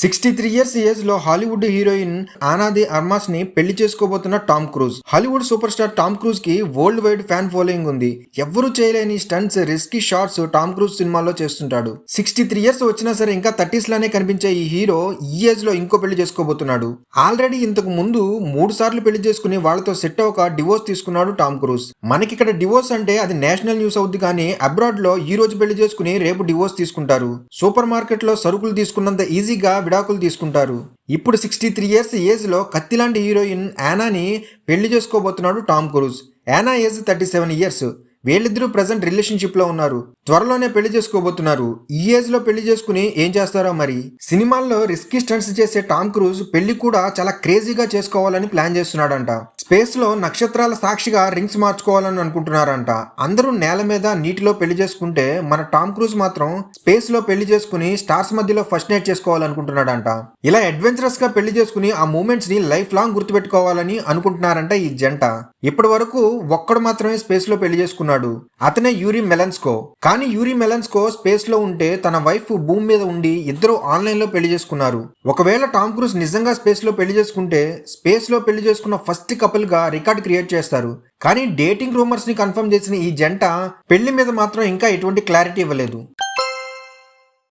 Sixty three years ఏజ్లో Hollywood heroine Ana de అర్మాస్ని పెళ్ళి చేసుకోబోతున్న Tom Cruise. Hollywood super star Tom క్రూజ్కి world wide fan following ఉంది. ఎవ్వరూ చేయలేని stunts risky shots Tom Cruise సినిమాలో చేస్తుంటాడు. సిక్స్టీ త్రీ ఇయర్స్ వచ్చినా సరే ఇంకా థర్టీస్ లానే కనిపించే ఈ హీరో ఈ ఏజ్లో ఇంకో పెళ్ళి చేసుకోబోతున్నాడు. ఆల్రెడీ ఇంతకు ముందు మూడు సార్లు పెళ్ళి చేసుకుని వాళ్ళతో సెట్ అవ్వక డివోర్స్ తీసుకున్నాడు టామ్ క్రూజ్. మనకి ఇక్కడ డివోర్స్ అంటే అది నేషనల్ న్యూస్ అవుద్ది కానీ అబ్రాడ్లో ఈ రోజు పెళ్ళి చేసుకుని రేపు డివోర్స్ తీసుకుంటారు. సూపర్ మార్కెట్లో సరుకులు తీసుకున్నంత ఈజీగా విడాకులు తీసుకుంటారు. ఇప్పుడు సిక్స్టీ త్రీ ఇయర్స్ ఏజ్లో కత్తిలాంటి హీరోయిన్ యానాని పెళ్ళి చేసుకోబోతున్నాడు Tom Cruise. Ana age thirty seven years వీళ్ళిద్దరూ ప్రజెంట్ రిలేషన్షిప్లో ఉన్నారు. త్వరలోనే పెళ్ళి చేసుకోబోతున్నారు. ఈ ఏజ్లో పెళ్ళి చేసుకుని ఏం చేస్తారో మరి? సినిమాల్లో రిస్కీ స్టంట్స్ చేసే టామ్ క్రూజ్ పెళ్ళి కూడా చాలా క్రేజీగా చేసుకోవాలని ప్లాన్ చేస్తున్నాడంట. స్పేస్లో నక్షత్రాల సాక్షిగా రింగ్స్ మార్చుకోవాలని అనుకుంటున్నారంట. అందరూ నేల మీద నీటిలో పెళ్ళి చేసుకుంటే మన టామ్ క్రూజ్ మాత్రం స్పేస్లో పెళ్ళి చేసుకుని స్టార్స్ మధ్యలో ఫస్ట్ నైట్ చేసుకోవాలనుకుంటున్నాడంట. ఇలా అడ్వెంచరస్గా పెళ్ళి చేసుకుని ఆ మూమెంట్స్ని లైఫ్ లాంగ్ గుర్తుపెట్టుకోవాలని అనుకుంటున్నారంట ఈ జంట. ఇప్పటి వరకు ఒక్కడు మాత్రమే స్పేస్లో పెళ్ళి చేసుకున్నాడు. అతనే యూరి మెలన్స్కో. కానీ యూరి మెలన్స్కో స్పేస్లో ఉంటే తన వైఫ్ భూమి మీద ఉండి ఇద్దరు ఆన్లైన్లో పెళ్ళి చేసుకున్నారు. ఒకవేళ టామ్ క్రూజ్ నిజంగా స్పేస్లో పెళ్ళి చేసుకుంటే స్పేస్లో పెళ్ళి చేసుకున్న ఫస్ట్ కపుల్ గా రికార్డ్ క్రియేట్ చేస్తారు. కానీ డేటింగ్ రూమర్స్ని కన్ఫర్మ్ చేసిన ఈ జంట పెళ్ళి మీద మాత్రం ఇంకా ఎటువంటి క్లారిటీ ఇవ్వలేదు.